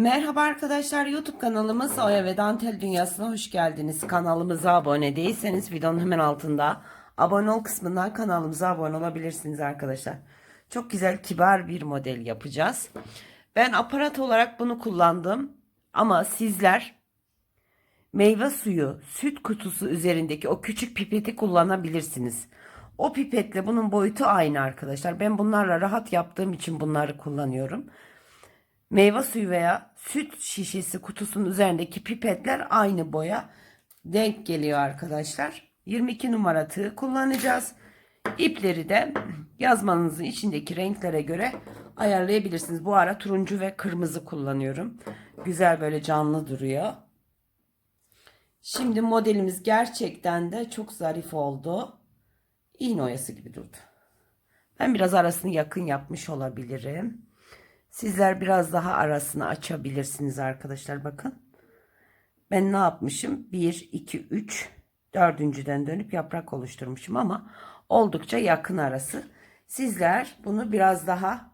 Merhaba arkadaşlar YouTube kanalımız Oya ve Dantel Dünyası'na hoş geldiniz. Kanalımıza abone değilseniz videonun hemen altında abone ol kısmından kanalımıza abone olabilirsiniz arkadaşlar. Çok güzel kibar bir model yapacağız. Ben aparat olarak bunu kullandım ama sizler meyve suyu süt kutusu üzerindeki o küçük pipeti kullanabilirsiniz. O pipetle bunun boyutu aynı arkadaşlar. Ben bunlarla rahat yaptığım için bunları kullanıyorum. Meyve suyu veya süt şişesi kutusunun üzerindeki pipetler aynı boya denk geliyor arkadaşlar. 22 numara tığ kullanacağız. İpleri de yazmanızın içindeki renklere göre ayarlayabilirsiniz. Bu ara turuncu ve kırmızı kullanıyorum. Güzel böyle canlı duruyor. Şimdi modelimiz gerçekten de çok zarif oldu. İğne oyası gibi durdu. Ben biraz arasını yakın yapmış olabilirim. Sizler biraz daha arasını açabilirsiniz arkadaşlar bakın. Ben ne yapmışım? 1, 2, 3, dördüncüden dönüp yaprak oluşturmuşum ama oldukça yakın arası. Sizler bunu biraz daha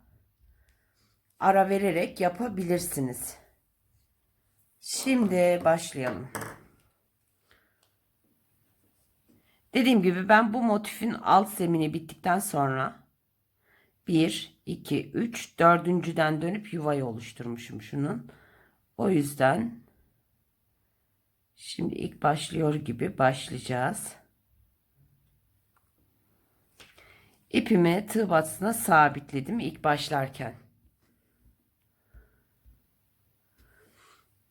ara vererek yapabilirsiniz. Şimdi başlayalım. Dediğim gibi ben bu motifin alt zemini bittikten sonra 1, 2, 3, dördüncüden dönüp yuvayı oluşturmuşum şunun. O yüzden şimdi ilk başlıyor gibi başlayacağız. İpimi tığ batısına sabitledim ilk başlarken.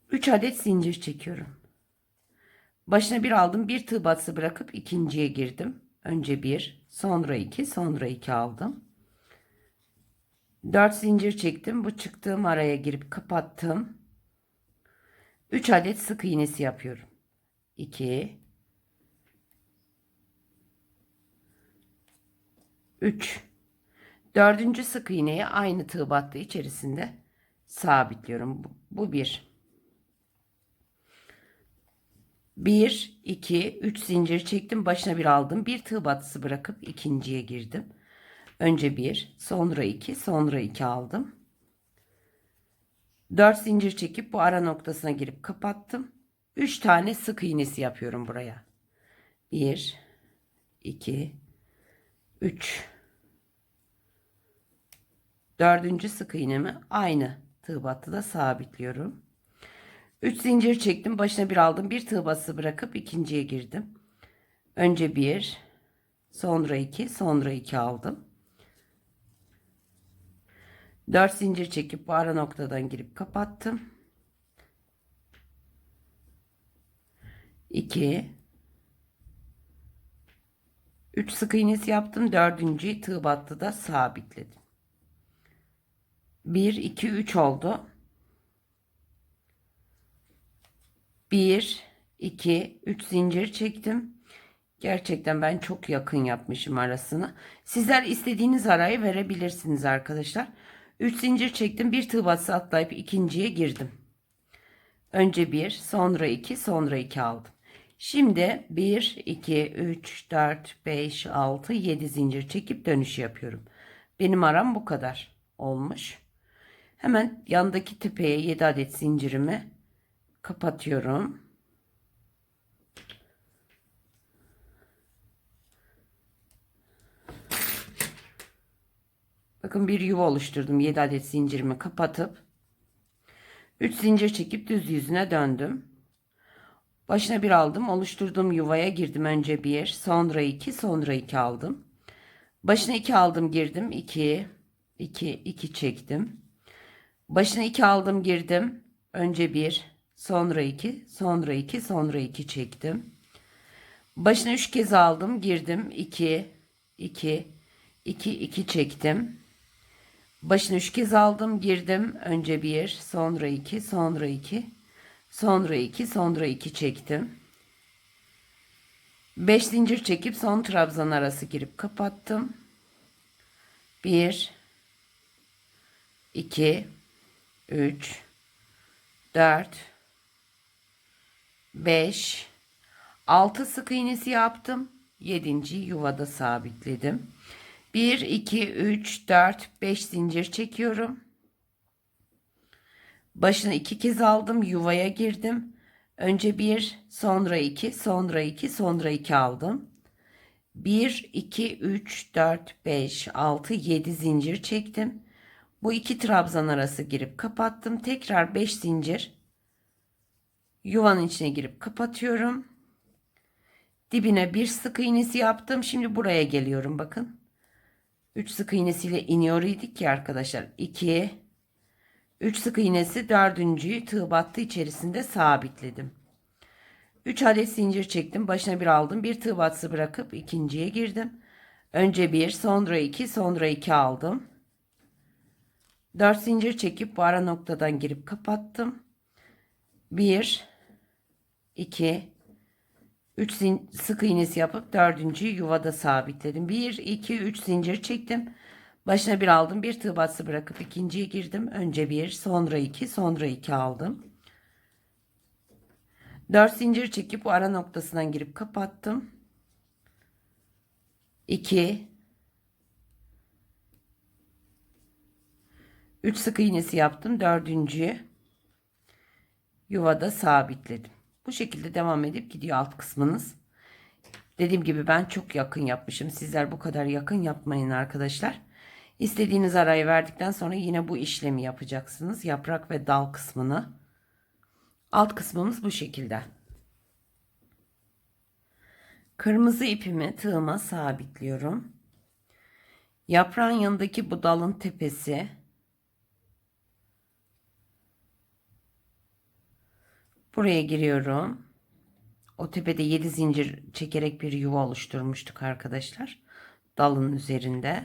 3 adet zincir çekiyorum. Başına bir aldım. Bir tığ batısı bırakıp ikinciye girdim. Önce bir, sonra iki, sonra iki aldım. 4 zincir çektim. Bu çıktığım araya girip kapattım. 3 adet sık iğnesi yapıyorum. 2 3 Dördüncü sık iğneyi aynı tığ battı içerisinde sabitliyorum. Bu, bu bir. 1 2 3 zincir çektim. Başına bir aldım. Bir tığ battısı bırakıp ikinciye girdim. Önce bir, sonra iki, sonra iki aldım. Dört zincir çekip bu ara noktasına girip kapattım. Üç tane sık iğnesi yapıyorum buraya. Bir, iki, üç. Dördüncü sık iğnemi aynı tığ battıda sabitliyorum. Üç zincir çektim. Başına bir aldım. Bir tığ batısı bırakıp ikinciye girdim. Önce bir, sonra iki, sonra iki aldım. 4 zincir çekip bu ara noktadan girip kapattım. 2 3 sık iğnesi yaptım. Dördüncüyü tığ battıda sabitledim. 1 2 3 oldu. 1 2 3 zincir çektim. Gerçekten ben çok yakın yapmışım arasını. Sizler istediğiniz arayı verebilirsiniz arkadaşlar. 3 zincir çektim. Bir tığ batısı atlayıp ikinciye girdim. Önce 1, sonra 2, sonra 2 aldım. Şimdi 1, 2, 3, 4, 5, 6, 7 zincir çekip dönüş yapıyorum. Benim aram bu kadar olmuş. Hemen yandaki tepeye 7 adet zincirimi kapatıyorum. Bakın bir yuva oluşturdum. 7 adet zincirimi kapatıp 3 zincir çekip düz yüzüne döndüm. Başına bir aldım. Oluşturduğum yuvaya girdim. Önce bir, sonra iki, sonra iki aldım. Başına iki aldım, girdim. 2 2 2 çektim. Başına iki aldım, girdim. Önce bir, sonra iki, sonra iki, sonra iki çektim. Başına üç kez aldım, girdim. 2 2 2 2 çektim. Başını üç kez aldım, girdim. Önce bir, sonra iki, sonra iki, sonra iki, sonra iki çektim. Beş zincir çekip son trabzan arası girip kapattım. Bir, iki, üç, dört, beş, altı sık iğnesi yaptım. Yedinci yuvada sabitledim. 1, 2, 3, 4, 5 zincir çekiyorum. Başını iki kez aldım. Yuvaya girdim. Önce bir, sonra iki, sonra iki, sonra iki aldım. 1, 2, 3, 4, 5, 6, 7 zincir çektim. Bu iki trabzan arası girip kapattım. Tekrar 5 zincir. Yuvanın içine girip kapatıyorum. Dibine bir sık iğnesi yaptım. Şimdi buraya geliyorum bakın. 3 sık iğnesiyle iniyor idik ki arkadaşlar. 2 3 sık iğnesi dördüncüyü tığ battı içerisinde sabitledim. 3 adet zincir çektim. Başına bir aldım. Bir tığ battısı bırakıp ikinciye girdim. Önce bir, sonra iki, sonra iki aldım. 4 zincir çekip bu ara noktadan girip kapattım. 1 2 3 sık iğnesi yapıp dördüncüyü yuvada sabitledim. 1 2 3 zincir çektim. Başına bir aldım. Bir tığ battısı bırakıp ikinciye girdim. Önce bir, sonra iki, sonra iki aldım. 4 zincir çekip bu ara noktasından girip kapattım. 2 3 sık iğnesi yaptım. Dördüncüyü yuvada sabitledim. Bu şekilde devam edip gidiyor alt kısmınız. Dediğim gibi ben çok yakın yapmışım. Sizler bu kadar yakın yapmayın arkadaşlar. İstediğiniz arayı verdikten sonra yine bu işlemi yapacaksınız. Yaprak ve dal kısmını. Alt kısmımız bu şekilde. Kırmızı ipimi tığıma sabitliyorum. Yaprağın yanındaki bu dalın tepesi buraya giriyorum. O tepede 7 zincir çekerek bir yuva oluşturmuştuk arkadaşlar. Dalın üzerinde.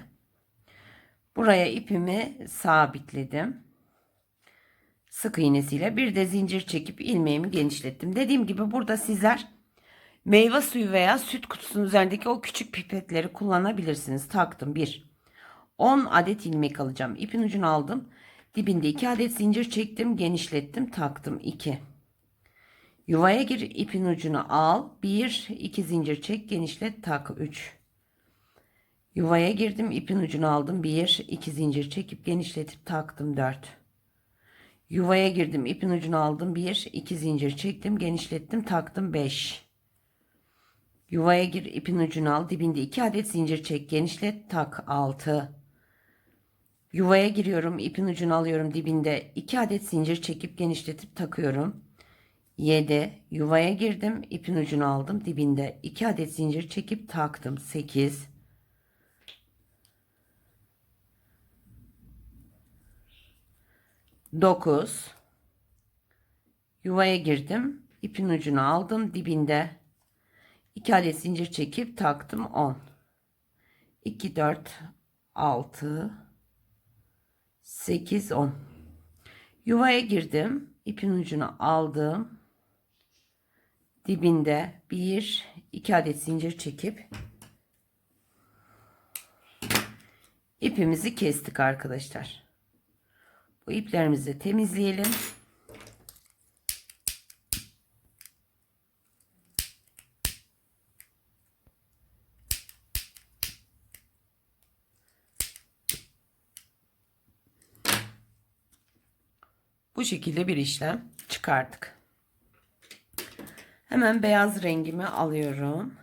Buraya ipimi sabitledim. Sık iğnesiyle bir de zincir çekip ilmeğimi genişlettim. Dediğim gibi burada sizler meyve suyu veya süt kutusunun üzerindeki o küçük pipetleri kullanabilirsiniz. Taktım 1. 10 adet ilmek alacağım. İpin ucunu aldım. Dibinde 2 adet zincir çektim. Genişlettim. Taktım 2. Yuvaya gir ipin ucunu al. 1 2 zincir çek genişlet tak 3. Yuvaya girdim ipin ucunu aldım. 1 2 zincir çekip genişletip taktım 4. Yuvaya girdim ipin ucunu aldım. 1 2 zincir çektim genişlettim taktım 5. Yuvaya gir ipin ucunu al. Dibinde 2 adet zincir çek genişlet tak 6. Yuvaya giriyorum ipin ucunu alıyorum dibinde 2 adet zincir çekip genişletip takıyorum. 7 yuvaya girdim ipin ucunu aldım dibinde 2 adet zincir çekip taktım. 8 9 yuvaya girdim ipin ucunu aldım dibinde 2 adet zincir çekip taktım. 10 2 4 6 8 10 yuvaya girdim ipin ucunu aldım dibinde 1 2 adet zincir çekip ipimizi kestik arkadaşlar. Bu iplerimizi temizleyelim. Bu şekilde bir işlem çıkardık. Hemen beyaz rengimi alıyorum.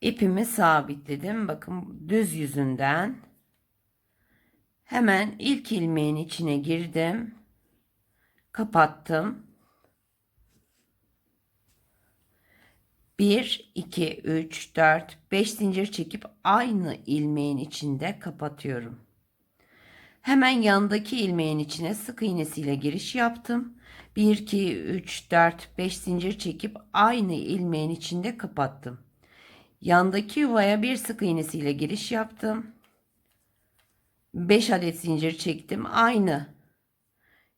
İpimi sabitledim. Bakın düz yüzünden hemen ilk ilmeğin içine girdim. Kapattım. 1 2 3 4 5 zincir çekip aynı ilmeğin içinde kapatıyorum. Hemen yanındaki ilmeğin içine sık iğnesiyle giriş yaptım. 1 2 3 4 5 zincir çekip aynı ilmeğin içinde kapattım. Yandaki yuvaya bir sık iğnesiyle giriş yaptım. 5 adet zincir çektim. Aynı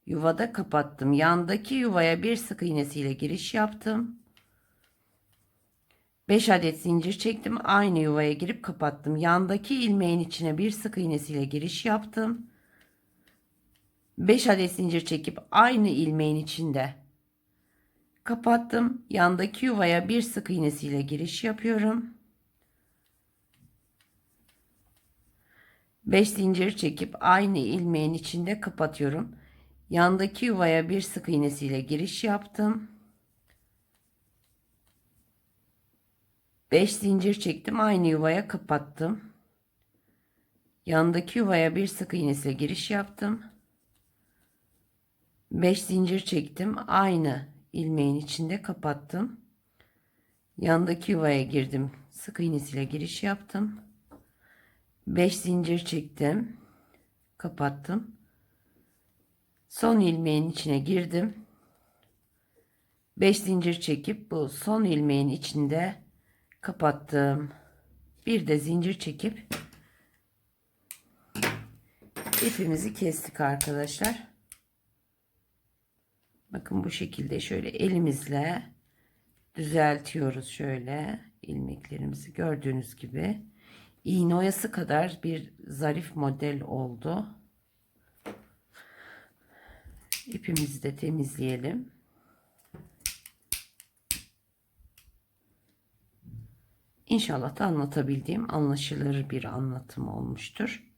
yuvada kapattım. Yandaki yuvaya bir sık iğnesiyle giriş yaptım. 5 adet zincir çektim. Aynı yuvaya girip kapattım. Yandaki ilmeğin içine bir sık iğnesiyle giriş yaptım. 5 adet zincir çekip aynı ilmeğin içinde kapattım. Yandaki yuvaya bir sık iğnesiyle giriş yapıyorum. 5 zincir çekip aynı ilmeğin içinde kapatıyorum. Yandaki yuvaya bir sık iğnesiyle giriş yaptım. 5 zincir çektim aynı yuvaya kapattım. Yandaki yuvaya bir sık iğnesiyle giriş yaptım. 5 zincir çektim aynı ilmeğin içinde kapattım. Yandaki yuvaya girdim. Sık iğnesiyle giriş yaptım. 5 zincir çektim. Kapattım. Son ilmeğin içine girdim. 5 zincir çekip bu son ilmeğin içinde kapattım. Bir de zincir çekip ipimizi kestik arkadaşlar. Bakın bu şekilde şöyle elimizle düzeltiyoruz şöyle ilmeklerimizi gördüğünüz gibi iğne oyası kadar bir zarif model oldu. İpimizi de temizleyelim. İnşallah da anlatabildiğim anlaşılır bir anlatım olmuştur.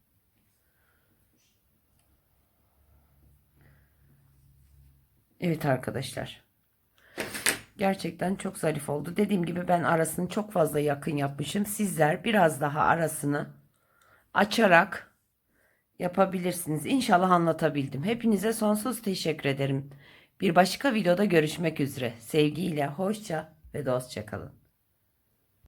Evet arkadaşlar. Gerçekten çok zarif oldu. Dediğim gibi ben arasını çok fazla yakın yapmışım. Sizler biraz daha arasını açarak yapabilirsiniz. İnşallah anlatabildim. Hepinize sonsuz teşekkür ederim. Bir başka videoda görüşmek üzere. Sevgiyle, hoşça ve dostça kalın.